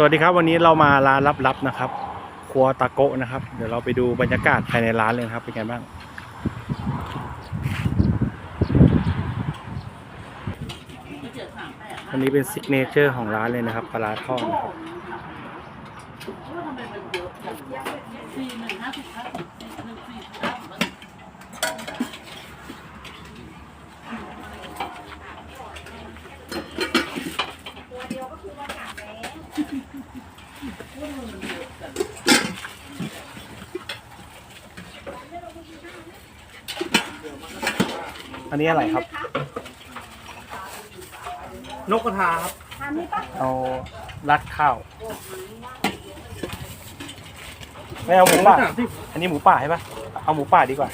สวัสดีครับวันนี้เรามาร้านลับๆนะครับ ครัวตาโกะนะครับ เดี๋ยวเราไปดูบรรยากาศภายในร้านเลยครับเป็นไงบ้าง อันนี้เป็นซิกเนเจอร์ของร้านเลยนะครับปลาร้าทอดนะครับ อันนี้อะไรครับ นกกระทาครับเอารัดข้าวไม่เอาหมูป่าสามสิบอันนี้หมูป่าใช่ปะเอาหมูป่าดีกว่า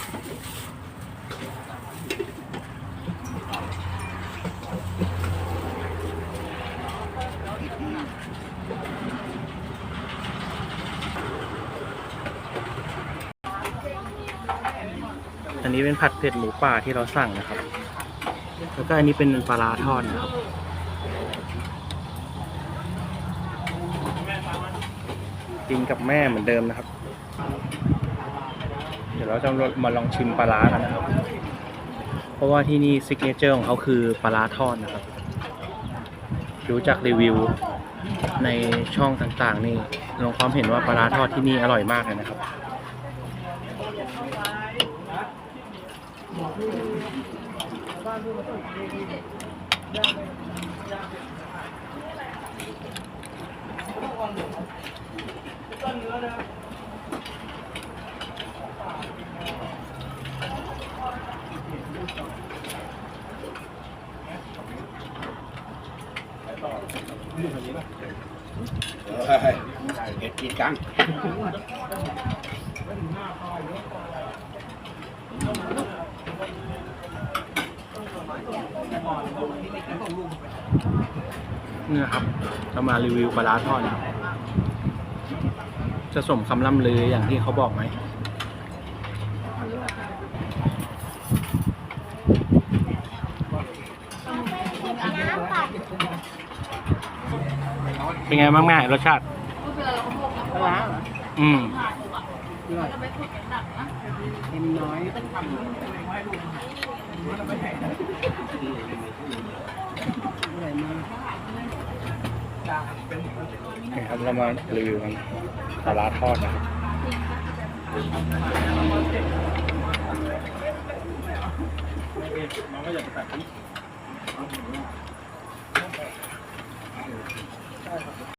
อันนี้เป็นผัดเผ็ดหมูป่าที่เราสั่งนะครับ แล้วก็อันนี้เป็นปลาร้าทอดนะครับกินกับแม่เหมือนเดิมนะครับ เดี๋ยวเราจะมาลองชิมปลาร้ากันนะครับ เพราะว่าที่นี่ซิกเนเจอร์ของเขาคือปลาร้าทอดนะครับดูจากรีวิวในช่องต่างๆ นี่ลงความเห็นว่าปลาร้าทอดที่นี่อร่อยมากเลยนะครับ เห็ดกินกัง เนี่ยครับเรามารีวิวปลาร้าทอดนะครับจะสมคำล่ำลืออย่างที่เขาบอกไหมเป็นไงบ้างแม่รสชาติปลาร้าเหรออืม อร่อยเค็มน้อยอร่อยมากนี่ครับเรามารีวิวกันปลาร้าทอดนะครับอ